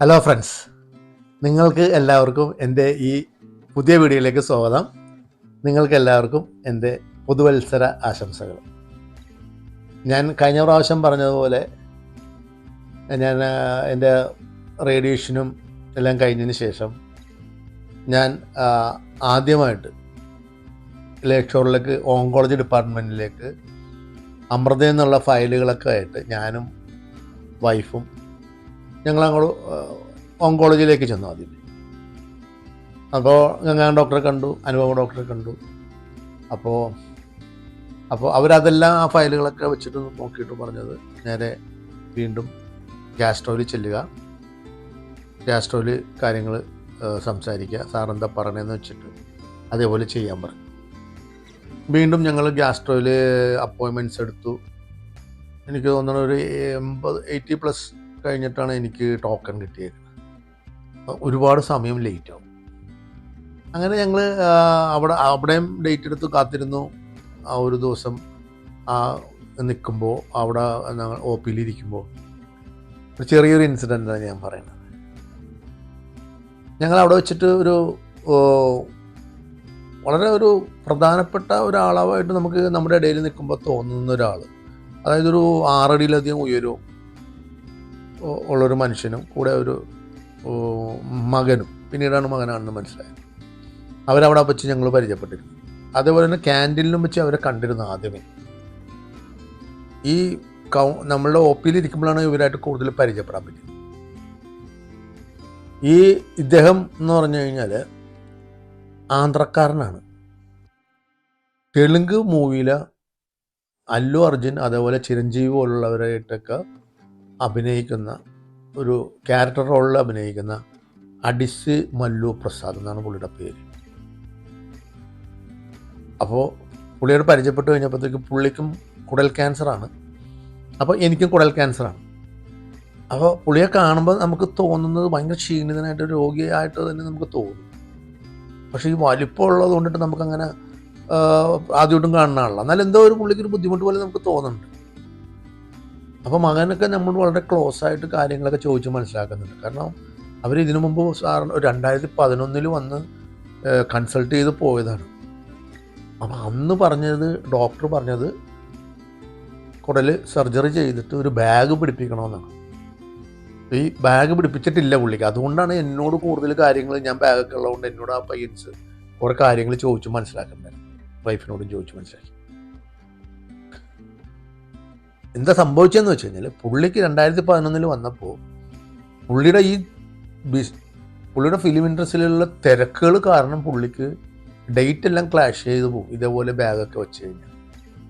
Hello friends നിങ്ങൾക്ക് എല്ലാവർക്കും എന്റെ ഈ പുതിയ വീഡിയോയിലേക്ക് സ്വാഗതം. നിങ്ങൾക്ക് എല്ലാവർക്കും എന്റെ പുതുവത്സര ആശംസകൾ. ഞാൻ കഴിഞ്ഞ പ്രാവശ്യം പറഞ്ഞതുപോലെ ഞാൻ എന്റെ റേഡിയേഷനും എല്ലാം കഴിഞ്ഞതിന് ശേഷം ഞാൻ ആദ്യമായിട്ട് ലേക്ഷോറിലേക്ക് ഓങ്കോളജി ഡിപ്പാർട്ട്മെന്റിലേക്ക് അമൃത എന്നുള്ള ഫയലുകളൊക്കെ ആയിട്ട് ഞാനും വൈഫും ഞങ്ങൾ അങ്ങോട്ട് ഓങ്കോളജിയിലേക്ക് ചെന്നു ആദ്യം അപ്പോൾ ഗംഗാൻ ഡോക്ടറെ കണ്ടു അനുപമ ഡോക്ടറെ കണ്ടു. അപ്പോൾ അപ്പോൾ അവരതെല്ലാം ആ ഫയലുകളൊക്കെ വെച്ചിട്ട് നോക്കിയിട്ട് പറഞ്ഞത് നേരെ വീണ്ടും ഗ്യാസ്ട്രോയിൽ ചെല്ലുക. ഗ്യാസ്ട്രോയിൽ കാര്യങ്ങൾ സംസാരിക്കുക. സാർ എന്താ പറയണതെന്ന് വെച്ചിട്ട് അതേപോലെ ചെയ്യാൻ പറഞ്ഞു. വീണ്ടും ഞങ്ങൾ ഗ്യാസ്ട്രോയിൽ അപ്പോയിൻമെന്റ്സ് എടുത്തു. എനിക്ക് തോന്നുന്നു ഒരു എൺപത് എയ്റ്റി പ്ലസ് കഴിഞ്ഞിട്ടാണ് എനിക്ക് ടോക്കൺ കിട്ടിയത്. ഒരുപാട് സമയം ലേറ്റ് ആവും. അങ്ങനെ ഞങ്ങൾ അവിടെ അവിടെയും ഡേറ്റ് എടുത്ത് കാത്തിരുന്നു. ആ ഒരു ദിവസം ആ നിൽക്കുമ്പോൾ അവിടെ ഞങ്ങൾ ഒ പിയിലിരിക്കുമ്പോൾ ഒരു ചെറിയൊരു ഇൻസിഡന്റാണ് ഞാൻ പറയുന്നത്. ഞങ്ങൾ അവിടെ വെച്ചിട്ട് ഒരു വളരെ ഒരു പ്രധാനപ്പെട്ട ഒരാളായിട്ട് നമുക്ക് നമ്മുടെ ഇടയിൽ നിൽക്കുമ്പോൾ തോന്നുന്ന ഒരാൾ അതായത് ഒരു ആറടിയിലധികം ഉയരവും ഉള്ളൊരു മനുഷ്യനും കൂടെ ഒരു മകനും. പിന്നീടാണ് മകനാണെന്ന് മനസ്സിലായത്. അവരവിടെ വെച്ച് ഞങ്ങൾ പരിചയപ്പെട്ടിരുന്നു. അതേപോലെ തന്നെ ക്യാന്റീനിലും വെച്ച് അവരെ കണ്ടിരുന്നു ആദ്യമേ. ഈ കൗ നമ്മളുടെ ഒ പിയിൽ ഇരിക്കുമ്പോഴാണ് ഇവരായിട്ട് കൂടുതൽ പരിചയപ്പെടാൻ പറ്റിയത്. ഈ ഇദ്ദേഹം എന്ന് പറഞ്ഞു കഴിഞ്ഞാൽ ആന്ധ്രക്കാരനാണ്. തെലുങ്ക് മൂവിയിലെ അല്ലു അർജുൻ അതേപോലെ ചിരഞ്ജീവി പോലുള്ളവരായിട്ടൊക്കെ അഭിനയിക്കുന്ന ഒരു ക്യാരക്ടർ റോളിൽ അഭിനയിക്കുന്ന അഡിസ് മല്ലു പ്രസാദ് എന്നാണ് പുള്ളിയുടെ പേര്. അപ്പോൾ പുള്ളിയോട് പരിചയപ്പെട്ട് കഴിഞ്ഞപ്പോഴത്തേക്ക് പുള്ളിക്കും കുടൽ ക്യാൻസറാണ് അപ്പോൾ എനിക്കും കുടൽ ക്യാൻസറാണ് അപ്പോൾ പുള്ളിയെ കാണുമ്പോൾ നമുക്ക് തോന്നുന്നത് ഭയങ്കര ക്ഷീണിതനായിട്ട് രോഗിയായിട്ട് തന്നെ നമുക്ക് തോന്നും. പക്ഷേ ഈ വലിപ്പം ഉള്ളത് കൊണ്ടിട്ട് നമുക്കങ്ങനെ ആദ്യമായിട്ടും കാണുന്ന എന്നാൽ എന്തോ ഒരു പുള്ളിക്ക് ഒരു ബുദ്ധിമുട്ട് പോലെ നമുക്ക് തോന്നുന്നുണ്ട്. അപ്പോൾ മകനൊക്കെ നമ്മൾ വളരെ ക്ലോസ് ആയിട്ട് കാര്യങ്ങളൊക്കെ ചോദിച്ച് മനസ്സിലാക്കുന്നുണ്ട്. കാരണം അവർ ഇതിനു മുമ്പ് സാർ രണ്ടായിരത്തി പതിനൊന്നിൽ വന്ന് കൺസൾട്ട് ചെയ്ത് പോയതാണ്. അപ്പം അന്ന് പറഞ്ഞത് ഡോക്ടർ പറഞ്ഞത് കുടൽ സർജറി ചെയ്തിട്ട് ഒരു ബാഗ് പിടിപ്പിക്കണമെന്നാണ്. ഈ ബാഗ് പിടിപ്പിച്ചിട്ടില്ല പുള്ളിക്ക്. അതുകൊണ്ടാണ് എന്നോട് കൂടുതൽ കാര്യങ്ങൾ ഞാൻ ബാഗൊക്കെ ഉള്ളതുകൊണ്ട് എന്നോട് ആ പയ്യൻസ് കുറേ കാര്യങ്ങൾ ചോദിച്ച് മനസ്സിലാക്കുന്നത്. വൈഫിനോടും ചോദിച്ച് മനസ്സിലാക്കി. എന്താ സംഭവിച്ചതെന്ന് വെച്ച് കഴിഞ്ഞാൽ പുള്ളിക്ക് രണ്ടായിരത്തി പതിനൊന്നിൽ വന്നപ്പോൾ പുള്ളിയുടെ ഈ ബിസ് പുള്ളിയുടെ ഫിലിം ഇൻഡസ്ട്രിയിലുള്ള തിരക്കുകൾ കാരണം പുള്ളിക്ക് ഡേറ്റ് എല്ലാം ക്ലാഷ് ചെയ്ത് പോകും ഇതേപോലെ ബാഗൊക്കെ വെച്ച് കഴിഞ്ഞാൽ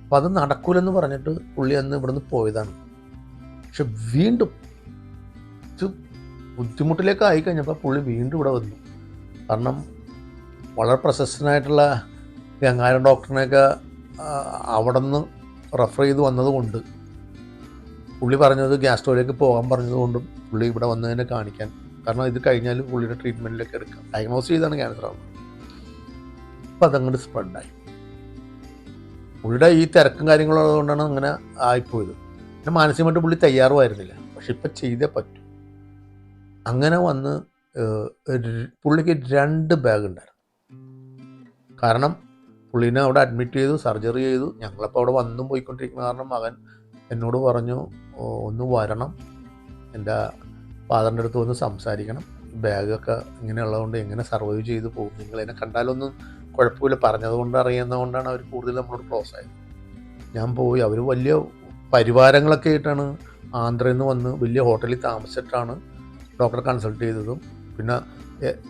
അപ്പം അത് നടക്കൂലെന്ന് പറഞ്ഞിട്ട് പുള്ളി അന്ന് ഇവിടുന്ന് പോയതാണ്. പക്ഷെ വീണ്ടും ബുദ്ധിമുട്ടിലേക്ക് ആയി കഴിഞ്ഞപ്പോൾ പുള്ളി വീണ്ടും ഇവിടെ വന്നു. കാരണം വളരെ പ്രശസ്തനായിട്ടുള്ള ഗംഗാരം ഡോക്ടറിനെയൊക്കെ അവിടെ നിന്ന് റെഫർ ചെയ്ത് വന്നതുകൊണ്ട് പുള്ളി പറഞ്ഞത് ഗ്യാസ്ട്രോയിലേക്ക് പോകാൻ പറഞ്ഞതുകൊണ്ടും പുള്ളി ഇവിടെ വന്നതിനെ കാണിക്കാൻ. കാരണം ഇത് കഴിഞ്ഞാൽ പുള്ളിയുടെ ട്രീറ്റ്മെന്റിലേക്ക് എടുക്കാം. ഡയഗ്നോസ് ചെയ്താണ് ക്യാൻസർ ആവുന്നത്. അപ്പം അതങ്ങോട്ട് സ്പ്രെഡായി പുള്ളിയുടെ ഈ തിരക്കും കാര്യങ്ങളും ഉള്ളതുകൊണ്ടാണ് അങ്ങനെ ആയിപ്പോയത്. പിന്നെ മാനസികമായിട്ട് പുള്ളി തയ്യാറുമായിരുന്നില്ല. പക്ഷെ ഇപ്പം ചെയ്തേ പറ്റൂ. അങ്ങനെ വന്ന് പുള്ളിക്ക് രണ്ട് ബാഗ് ഉണ്ടായിരുന്നു. കാരണം പുള്ളീനെ അവിടെ അഡ്മിറ്റ് ചെയ്തു സർജറി ചെയ്തു. ഞങ്ങളപ്പോൾ അവിടെ വന്നും പോയിക്കൊണ്ടിരിക്കുന്ന കാരണം മകൻ എന്നോട് പറഞ്ഞു ഒന്ന് വരണം. എന്റെ ഫാദറിന്റെ അടുത്ത് വന്ന് സംസാരിക്കണം. ബാഗൊക്കെ ഇങ്ങനെയുള്ളതുകൊണ്ട് എങ്ങനെ സർവൈവ് ചെയ്ത് പോകും? നിങ്ങൾ എന്നെ കണ്ടാലൊന്നും കുഴപ്പമില്ല. പറഞ്ഞതുകൊണ്ട് അറിയുന്നതുകൊണ്ടാണ് അവർ കൂടുതൽ നമ്മളോട് ക്ലോസ് ആയത്. ഞാൻ പോയി. അവർ വലിയ പരിവാരങ്ങളൊക്കെ ആയിട്ടാണ് ആന്ധ്രയിൽ നിന്ന് വന്ന് വലിയ ഹോട്ടലിൽ താമസിച്ചിട്ടാണ് ഡോക്ടറെ കൺസൾട്ട് ചെയ്തതും. പിന്നെ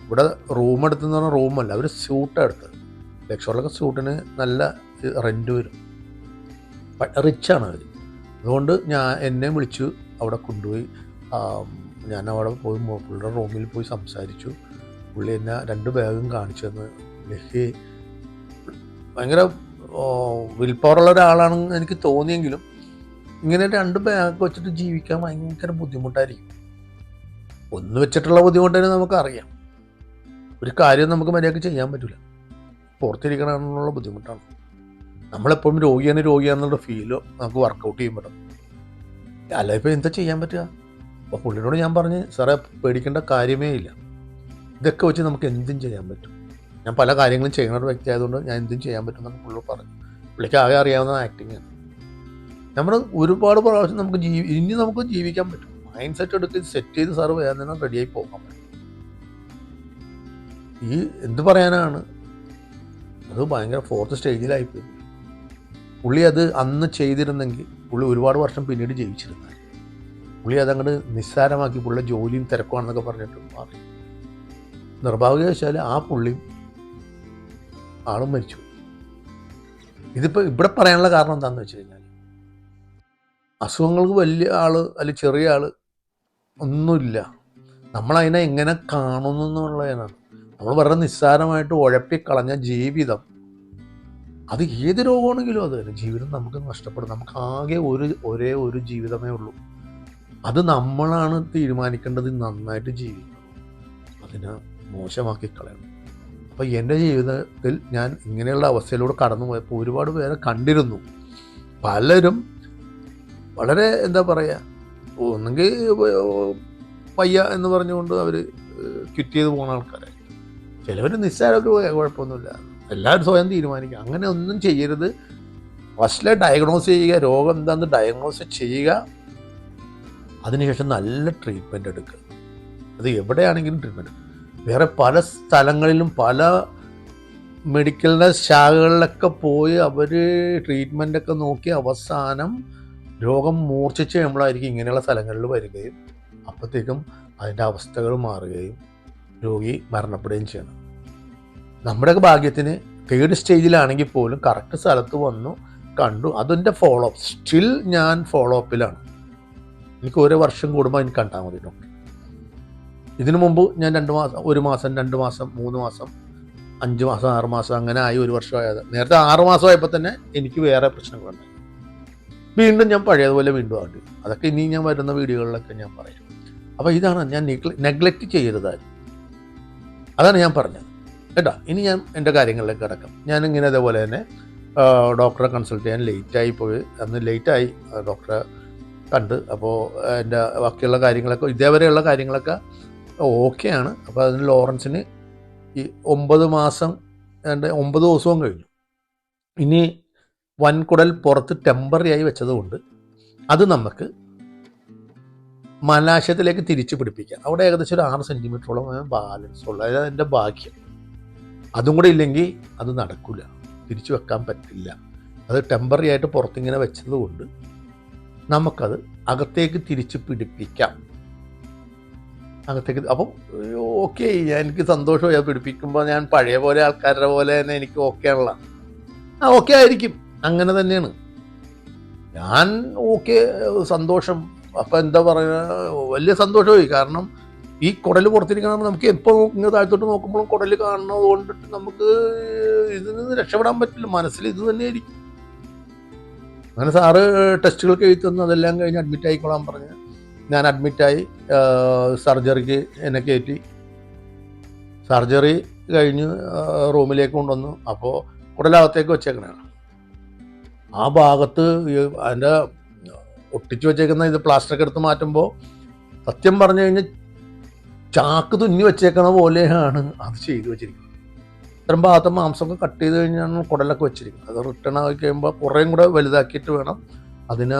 ഇവിടെ റൂം എടുത്തെന്ന് പറഞ്ഞാൽ റൂമല്ല അവർ സ്യൂട്ടാണ് എടുത്തത്. ലക്ഷോറിലൊക്കെ സ്യൂട്ടിന് നല്ല റെന്റ് വരും. റിച്ചാണ് അവർ അതുകൊണ്ട് ഞാൻ എന്നെ വിളിച്ചു അവിടെ കൊണ്ടുപോയി. ഞാൻ അവിടെ പോയി പുള്ളിയുടെ റൂമിൽ പോയി സംസാരിച്ചു. പുള്ളി എന്നെ രണ്ട് ബാഗും കാണിച്ചു തന്ന്. പുള്ളിക്ക് ഭയങ്കര വിൽ പവറുള്ള ഒരാളാണെന്ന് എനിക്ക് തോന്നിയെങ്കിലും ഇങ്ങനെ രണ്ട് ബാഗ് വെച്ചിട്ട് ജീവിക്കാൻ ഭയങ്കര ബുദ്ധിമുട്ടായിരിക്കും. ഒന്ന് വെച്ചിട്ടുള്ള ബുദ്ധിമുട്ട് നമുക്കറിയാം. ഒരു കാര്യം നമുക്ക് മര്യാദയ്ക്ക് ചെയ്യാൻ പറ്റില്ല പുറത്തിരിക്കണമെന്നുള്ള ബുദ്ധിമുട്ടാണ്. നമ്മളെപ്പോഴും രോഗിയാണ് രോഗിയാണെന്നുള്ള ഫീൽ നമുക്ക് വർക്കൗട്ട് ചെയ്യാൻ പറ്റും. അല്ല ഇപ്പം എന്താ ചെയ്യാൻ പറ്റുക? അപ്പോൾ പുള്ളിയോട് ഞാൻ പറഞ്ഞ് സാറേ പേടിക്കേണ്ട കാര്യമേ ഇല്ല. ഇതൊക്കെ വെച്ച് നമുക്ക് എന്തും ചെയ്യാൻ പറ്റും. ഞാൻ പല കാര്യങ്ങളും ചെയ്യുന്ന ഒരു വ്യക്തി ആയതുകൊണ്ട് ഞാൻ എന്തും ചെയ്യാൻ പറ്റും പറ്റുമെന്ന് പുള്ളി പറഞ്ഞു. പുള്ളിക്ക് ആകെ അറിയാവുന്ന ആക്ടിങ് ആണ്. നമ്മൾ ഒരുപാട് പ്രാവശ്യം നമുക്ക് ജീവി ഇനി നമുക്ക് ജീവിക്കാൻ പറ്റും. മൈൻഡ് സെറ്റ് എടുത്ത് സെറ്റ് ചെയ്ത് സാറ് വേഗം തന്നെ റെഡിയായി പോകാൻ പറ്റും. ഈ എന്ത് പറയാനാണ്? അത് ഭയങ്കര ഫോർത്ത് സ്റ്റേജിലായിപ്പോയി പുള്ളി അത് അന്ന് ചെയ്തിരുന്നെങ്കിൽ പുള്ളി ഒരുപാട് വർഷം പിന്നീട് ജീവിച്ചിരുന്നാൽ പുള്ളി അതങ്ങോട്ട് നിസ്സാരമാക്കി പുള്ളിയുടെ ജോലിയും തിരക്കുവാണെന്നൊക്കെ പറഞ്ഞിട്ട് മാറി. നിർഭാഗ്യവശാൽ ആ പുള്ളിയും ആളും മരിച്ചു. ഇതിപ്പോൾ ഇവിടെ പറയാനുള്ള കാരണം എന്താണെന്ന് വെച്ച് കഴിഞ്ഞാൽ അസുഖങ്ങൾക്ക് വലിയ ആൾ അല്ലെങ്കിൽ ചെറിയ ആൾ ഒന്നുമില്ല. നമ്മളതിനെ എങ്ങനെ കാണുന്നു എന്നുള്ളതിനാണ്. നമ്മൾ വളരെ നിസ്സാരമായിട്ട് ഉഴപ്പിക്കളഞ്ഞ ജീവിതം അത് ഏത് രോഗമാണെങ്കിലും അത് തന്നെ. ജീവിതം നമുക്ക് നഷ്ടപ്പെടും. നമുക്ക് ആകെ ഒരു ഒരേ ഒരു ജീവിതമേ ഉള്ളൂ. അത് നമ്മളാണ് തീരുമാനിക്കേണ്ടത് നന്നായിട്ട് ജീവിക്കണം. അതിനെ മോശമാക്കി കളയണം. അപ്പോൾ എന്റെ ജീവിതത്തിൽ ഞാൻ ഇങ്ങനെയുള്ള അവസ്ഥയിലൂടെ കടന്നു പോയപ്പോൾ ഒരുപാട് പേരെ കണ്ടിരുന്നു. പലരും വളരെ എന്താ പറയുക ഒന്നെങ്കിൽ പയ്യ എന്ന് പറഞ്ഞുകൊണ്ട് അവർ ക്വിറ്റ് ചെയ്ത് പോകുന്ന ആൾക്കാരായിരിക്കും. ചിലവർ നിസ്സാരമൊക്കെ കുഴപ്പമൊന്നുമില്ല. എല്ലാവരും സ്വയം തീരുമാനിക്കുക. അങ്ങനെ ഒന്നും ചെയ്യരുത്. ഫസ്റ്റിലെ ഡയഗ്നോസ് ചെയ്യുക രോഗം എന്താണെന്ന് ഡയഗ്നോസ് ചെയ്യുക. അതിനുശേഷം നല്ല ട്രീറ്റ്മെന്റ് എടുക്കുക. അത് എവിടെയാണെങ്കിലും ട്രീറ്റ്മെന്റ് വേറെ പല സ്ഥലങ്ങളിലും പല മെഡിക്കലിന്റെ ശാഖകളിലൊക്കെ പോയി അവർ ട്രീറ്റ്മെന്റൊക്കെ നോക്കി അവസാനം രോഗം മൂർച്ഛിച്ച് നമ്മളായിരിക്കും ഇങ്ങനെയുള്ള സ്ഥലങ്ങളിൽ വരികയും അപ്പോഴത്തേക്കും അതിന്റെ അവസ്ഥകൾ മാറുകയും രോഗി മരണപ്പെടുകയും ചെയ്യണം. നമ്മുടെയൊക്കെ ഭാഗ്യത്തിന് തേർഡ് സ്റ്റേജിലാണെങ്കിൽ പോലും കറക്റ്റ് സ്ഥലത്ത് വന്നു കണ്ടു. അതിന്റെ ഫോളോ അപ്പ് സ്റ്റിൽ ഞാൻ ഫോളോ അപ്പിലാണ് എനിക്ക് ഓരോ വർഷം കൂടുമ്പോൾ എനിക്ക് കണ്ടാൽ മതി ഡോക്ടർ ഇതിനു മുമ്പ് ഞാൻ രണ്ട് മാസം ഒരു മാസം രണ്ട് മാസം മൂന്ന് മാസം അഞ്ച് മാസം ആറ് മാസം അങ്ങനെ ആയി ഒരു വർഷമായത് നേരത്തെ ആറ് മാസമായപ്പോൾ തന്നെ എനിക്ക് വേറെ പ്രശ്നങ്ങളുണ്ടായി വീണ്ടും ഞാൻ പഴയതുപോലെ വീണ്ടും ആണ്ടി അതൊക്കെ ഇനി ഞാൻ വരുന്ന വീഡിയോകളിലൊക്കെ ഞാൻ പറയും. അപ്പോൾ ഇതാണ് ഞാൻ നെഗ്ലക്റ്റ് ചെയ്യരുതായിരുന്നു അതാണ് ഞാൻ പറഞ്ഞത്. കേട്ടോ ഇനി ഞാൻ എന്റെ കാര്യങ്ങളിലേക്ക് കിടക്കാം. ഞാനിങ്ങനെ അതേപോലെ തന്നെ ഡോക്ടറെ കൺസൾട്ട് ചെയ്യാൻ ലേറ്റായി പോയി. അന്ന് ലേറ്റായി ഡോക്ടറെ കണ്ട്. അപ്പോൾ എന്റെ ബാക്കിയുള്ള കാര്യങ്ങളൊക്കെ ഇതേവരെയുള്ള കാര്യങ്ങളൊക്കെ ഓക്കെയാണ് അപ്പോൾ അതിന് ലോറൻസിന് ഈ ഒമ്പത് മാസം എന്റെ ഒമ്പത് ദിവസവും കഴിഞ്ഞു. ഇനി വൻകുടൽ പുറത്ത് ടെമ്പററി ആയി വെച്ചതുകൊണ്ട് അത് നമുക്ക് മലാശയത്തിലേക്ക് തിരിച്ചു പിടിപ്പിക്കാം. അവിടെ ഏകദേശം ഒരു ആറ് സെന്റിമീറ്ററോളം ബാലൻസ് ഉള്ളു അതായത് എന്റെ ഭാഗ്യം. അതും കൂടെ ഇല്ലെങ്കിൽ അത് നടക്കില്ല തിരിച്ചു വെക്കാൻ പറ്റില്ല. അത് ടെമ്പററി ആയിട്ട് പുറത്തിങ്ങനെ വെച്ചത് കൊണ്ട് നമുക്കത് അകത്തേക്ക് തിരിച്ച് പിടിപ്പിക്കാം. അകത്തേക്ക് അപ്പം ഓക്കെ എനിക്ക് സന്തോഷമായി. അത് പിടിപ്പിക്കുമ്പോൾ ഞാൻ പഴയ പോലെ ആൾക്കാരുടെ പോലെ തന്നെ എനിക്ക് ഓക്കെ ആണല്ലോ. ആ ഓക്കെ ആയിരിക്കും. അങ്ങനെ തന്നെയാണ്. ഞാൻ ഓക്കെ സന്തോഷം. അപ്പം എന്താ പറയുക വലിയ സന്തോഷമായി. കാരണം ഈ കുടൽ പുറത്തിരിക്കണം നമുക്ക് എപ്പോൾ ഇങ്ങനെ താഴ്ത്തോട്ട് നോക്കുമ്പോഴും കുടൽ കാണുന്നത് കൊണ്ടിട്ട് നമുക്ക് ഇതിൽ നിന്ന് രക്ഷപ്പെടാൻ പറ്റില്ല. മനസ്സിൽ ഇത് തന്നെയായിരിക്കും. അങ്ങനെ സാറ് ടെസ്റ്റുകൾക്ക് എഴുതി തന്നു. അതെല്ലാം കഴിഞ്ഞ് അഡ്മിറ്റ് ആയിക്കോളാൻ പറഞ്ഞ്. ഞാൻ അഡ്മിറ്റായി സർജറിക്ക് എന്നെ കയറ്റി. സർജറി കഴിഞ്ഞ് റൂമിലേക്ക് കൊണ്ടുവന്നു. അപ്പോൾ കുടലകത്തേക്ക് വെച്ചേക്കണേ ആ ഭാഗത്ത് അതിന്റെ ഒട്ടിച്ചു വെച്ചേക്കുന്ന ഇത് പ്ലാസ്റ്ററൊക്കെ എടുത്ത് മാറ്റുമ്പോൾ സത്യം പറഞ്ഞു കഴിഞ്ഞാൽ ചാക്ക് തുന്നി വെച്ചേക്കണ പോലെയാണ് അത് ചെയ്തു വെച്ചിരിക്കുന്നത്. ഇത്തരം ഭാഗത്ത് മാംസമൊക്കെ കട്ട് ചെയ്ത് കഴിഞ്ഞാണ് കുടലൊക്കെ വെച്ചിരിക്കുന്നത്. അത് റിട്ടേൺ ആയി കഴിയുമ്പോൾ കുറേയും കൂടെ വലുതാക്കിയിട്ട് വേണം അതിന്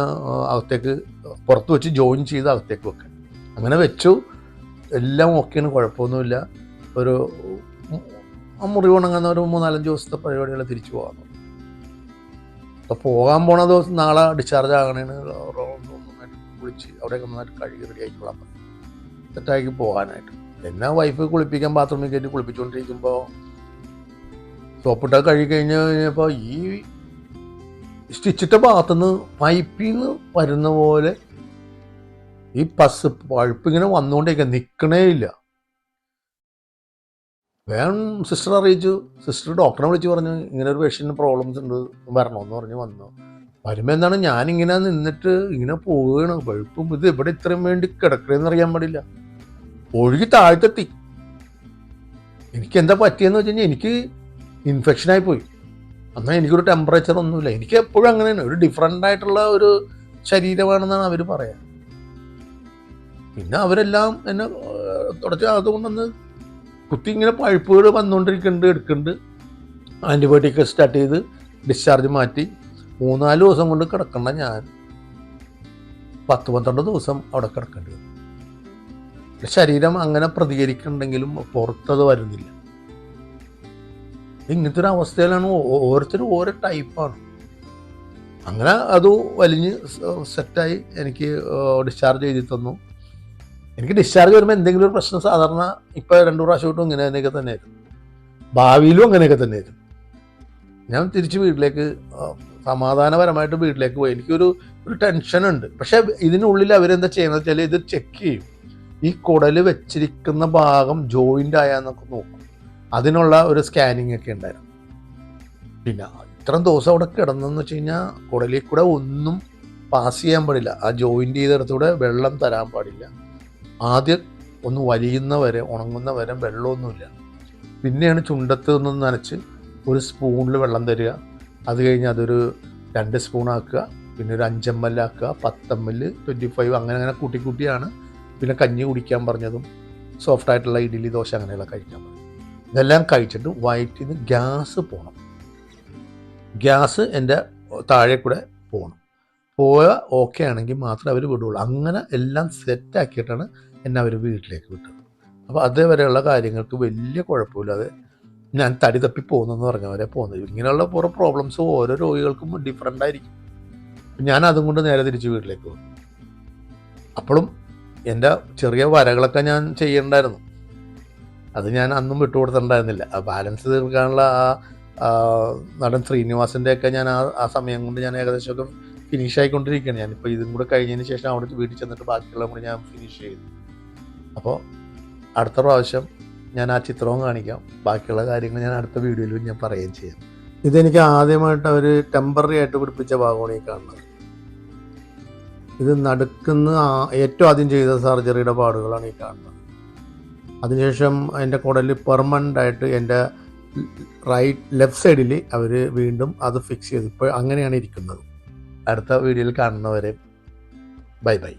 അകത്തേക്ക് പുറത്ത് വെച്ച് ജോയിൻ ചെയ്ത് അകത്തേക്ക് വെക്കാൻ. അങ്ങനെ വെച്ചു. എല്ലാം ഓക്കെയാണ് കുഴപ്പമൊന്നുമില്ല. ഒരു മുറി ഉണങ്ങുന്ന ഒരു മൂന്നാലഞ്ച് ദിവസത്തെ പരിപാടികൾ തിരിച്ചു പോകാം അപ്പോൾ പോകാൻ പോണ ദിവസം നാളെ ഡിസ്ചാർജ് ആകണേന് കുളിച്ച് അവിടെയൊക്കെ നന്നായിട്ട് കഴുകി റെഡി ആയിക്കോളാം പറഞ്ഞു സെറ്റാക്കി പോകാനായിട്ട്. പിന്നെ വൈഫ് കുളിപ്പിക്കാൻ ബാത്റൂമിൽ കയറ്റി കുളിപ്പിച്ചുകൊണ്ടിരിക്കുമ്പോൾ സോപ്പിട്ട കഴുകി കഴിഞ്ഞ് കഴിഞ്ഞപ്പോൾ ഈ സ്റ്റിച്ചിട്ട ഭാഗത്തുനിന്ന് പൈപ്പിൽ നിന്ന് വരുന്ന പോലെ ഈ പസ് പഴുപ്പ് ഇങ്ങനെ വന്നുകൊണ്ടിരിക്കുക നിൽക്കണേ ഇല്ല. വേണം സിസ്റ്റർ അറിയിച്ചു. സിസ്റ്റർ ഡോക്ടറെ വിളിച്ച് പറഞ്ഞു ഇങ്ങനെ ഒരു പേഷ്യന്റിന് പ്രോബ്ലംസ് ഉണ്ട് വരണമെന്ന് പറഞ്ഞ് വന്നു. വരുമ്പോൾ എന്താണ് ഞാനിങ്ങനെ നിന്നിട്ട് ഇങ്ങനെ പോവുകയാണ് പഴുപ്പും ഇത് ഇവിടെ ഇത്രയും വേണ്ടി കിടക്കണമെന്ന് അറിയാൻ പാടില്ല. ഒഴുകി താഴ്ത്തെത്തി. എനിക്ക് എന്താ പറ്റിയെന്ന് വെച്ച് കഴിഞ്ഞാൽ എനിക്ക് ഇൻഫെക്ഷനായി പോയി. അന്ന് എനിക്കൊരു ടെമ്പറേച്ചർ ഒന്നുമില്ല. എനിക്ക് എപ്പോഴും അങ്ങനെയാണ്. ഒരു ഡിഫറെന്റ് ആയിട്ടുള്ള ഒരു ശരീരമാണെന്നാണ് അവർ പറയാ. പിന്നെ അവരെല്ലാം എന്നെ തുടച്ച അതുകൊണ്ടൊന്ന് കുത്തി ഇങ്ങനെ പഴുപ്പുകൾ വന്നുകൊണ്ടിരിക്കുന്നുണ്ട് എടുക്കുന്നുണ്ട് ആന്റിബയോട്ടിക് സ്റ്റാർട്ട് ചെയ്ത് ഡിസ്ചാർജ് മാറ്റി. മൂന്നാൽ ദിവസം കൊണ്ട് കിടക്കണ്ട ഞാൻ. പത്ത് പന്ത്രണ്ട് ദിവസം അവിടെ കിടക്കേണ്ടി വന്നു. ശരീരം അങ്ങനെ പ്രതികരിക്കുന്നുണ്ടെങ്കിലും പുറത്തത് വരുന്നില്ല. ഇങ്ങനത്തെ ഒരു അവസ്ഥയിലാണ് ഓരോരുത്തരും ഓരോ ടൈപ്പാണ് അങ്ങനെ അത് വലിഞ്ഞ് സെറ്റായി എനിക്ക് ഡിസ്ചാർജ് ചെയ്തു തന്നു. എനിക്ക് ഡിസ്ചാർജ് വരുമ്പോൾ എന്തെങ്കിലും ഒരു പ്രശ്നം സാധാരണ ഇപ്പോൾ രണ്ടു പ്രാവശ്യമായിട്ടും ഇങ്ങനെ തന്നെയൊക്കെ തന്നെയായിരുന്നു. ഭാവിയിലും അങ്ങനെയൊക്കെ തന്നെയായിരുന്നു. ഞാൻ തിരിച്ച് വീട്ടിലേക്ക് സമാധാനപരമായിട്ട് വീട്ടിലേക്ക് പോയി. എനിക്കൊരു ഒരു ടെൻഷനുണ്ട് പക്ഷെ ഇതിനുള്ളിൽ അവരെന്താ ചെയ്യുന്നത് വെച്ചാൽ ഇത് ചെക്ക് ചെയ്യും. ഈ കുടൽ വെച്ചിരിക്കുന്ന ഭാഗം ജോയിന്റ് ആയാന്നൊക്കെ നോക്കും. അതിനുള്ള ഒരു സ്കാനിങ് ഒക്കെ ഉണ്ടായിരുന്നു. പിന്നെ ഇത്രയും ദിവസം അവിടെ കിടന്നെന്ന് വെച്ച് കഴിഞ്ഞാൽ കുടലിൽ കൂടെ ഒന്നും പാസ് ചെയ്യാൻ പാടില്ല. ആ ജോയിന്റ് ചെയ്തിടത്തൂടെ വെള്ളം തരാൻ പാടില്ല. ആദ്യം ഒന്ന് വലിയുന്ന വരെ ഉണങ്ങുന്ന വരെ വെള്ളമൊന്നുമില്ല. പിന്നെയാണ് ചുണ്ടത്ത് നിന്ന് നനച്ച് ഒരു സ്പൂണിൽ വെള്ളം തരിക. അത് കഴിഞ്ഞ് അതൊരു രണ്ട് സ്പൂണാക്കുക പിന്നെ ഒരു അഞ്ചമ്മല്ലാക്കുക പത്തമ്മൽ ട്വന്റി ഫൈവ് അങ്ങനെ അങ്ങനെ കൂട്ടി കൂട്ടിയാണ് പിന്നെ കഞ്ഞി കുടിക്കാൻ പറഞ്ഞതും സോഫ്റ്റ് ആയിട്ടുള്ള ഇഡ്ഡലി ദോശ അങ്ങനെയുള്ള കഴിക്കാൻ പറഞ്ഞു. ഇതെല്ലാം കഴിച്ചിട്ട് വയറ്റിൽ നിന്ന് ഗ്യാസ് പോകണം ഗ്യാസ് എന്റെ താഴെ കൂടെ പോകണം പോയ ഓക്കെ ആണെങ്കിൽ മാത്രമേ അവർ വിടുള്ളൂ. അങ്ങനെ എല്ലാം സെറ്റാക്കിയിട്ടാണ് എന്നെ അവർ വീട്ടിലേക്ക് വിട്ടത്. അപ്പോൾ അതേവരെയുള്ള കാര്യങ്ങൾക്ക് വലിയ കുഴപ്പമില്ലാതെ ഞാൻ തടി തപ്പി പോകുന്നെന്ന് പറഞ്ഞവരെ പോകുന്നത്. ഇങ്ങനെയുള്ള കുറേ പ്രോബ്ലംസ് ഓരോ രോഗികൾക്കും ഡിഫറെന്റ് ആയിരിക്കും. ഞാൻ അതും കൊണ്ട് നേരെ തിരിച്ച് വീട്ടിലേക്ക് പോകും അപ്പോഴും എന്റെ ചെറിയ വരകളൊക്കെ ഞാൻ ചെയ്യണ്ടായിരുന്നു. അത് ഞാൻ അന്നും വിട്ടുകൊടുത്തിട്ടുണ്ടായിരുന്നില്ല ആ ബാലൻസ് തീർക്കാനുള്ള ആ നടൻ ശ്രീനിവാസിന്റെ ഒക്കെ ഞാൻ ആ ആ സമയം കൊണ്ട് ഞാൻ ഏകദേശമൊക്കെ ഫിനിഷ് ആയിക്കൊണ്ടിരിക്കുകയാണ്. ഞാനിപ്പോൾ ഇതും കൂടെ കഴിഞ്ഞതിന് ശേഷം അവിടെ വീട്ടിൽ ചെന്നിട്ട് ബാക്കിയുള്ള കൂടി ഞാൻ ഫിനിഷ് ചെയ്തു. അപ്പോൾ അടുത്ത പ്രാവശ്യം ഞാൻ ആ ചിത്രവും കാണിക്കാം. ബാക്കിയുള്ള കാര്യങ്ങൾ ഞാൻ അടുത്ത വീഡിയോയിലും ഞാൻ പറയുകയും ചെയ്യാം. ഇതെനിക്ക് ആദ്യമായിട്ട് അവർ ടെമ്പററി ആയിട്ട് പിടിപ്പിച്ച ഭാഗമാണ് ഈ കാണുന്നത്. ഇത് നടക്കുന്ന ഏറ്റവും ആദ്യം ചെയ്ത സർജറിയുടെ പാടുകളാണ് ഈ കാണുന്നത്. അതിനുശേഷം എന്റെ കുടലിൽ പെർമനന്റ് ആയിട്ട് എന്റെ റൈറ്റ് ലെഫ്റ്റ് സൈഡിൽ അവർ വീണ്ടും അത് ഫിക്സ് ചെയ്തു. ഇപ്പോൾ അങ്ങനെയാണ് ഇരിക്കുന്നത്. അടുത്ത വീഡിയോയിൽ കാണുന്നവരെ ബൈ ബൈ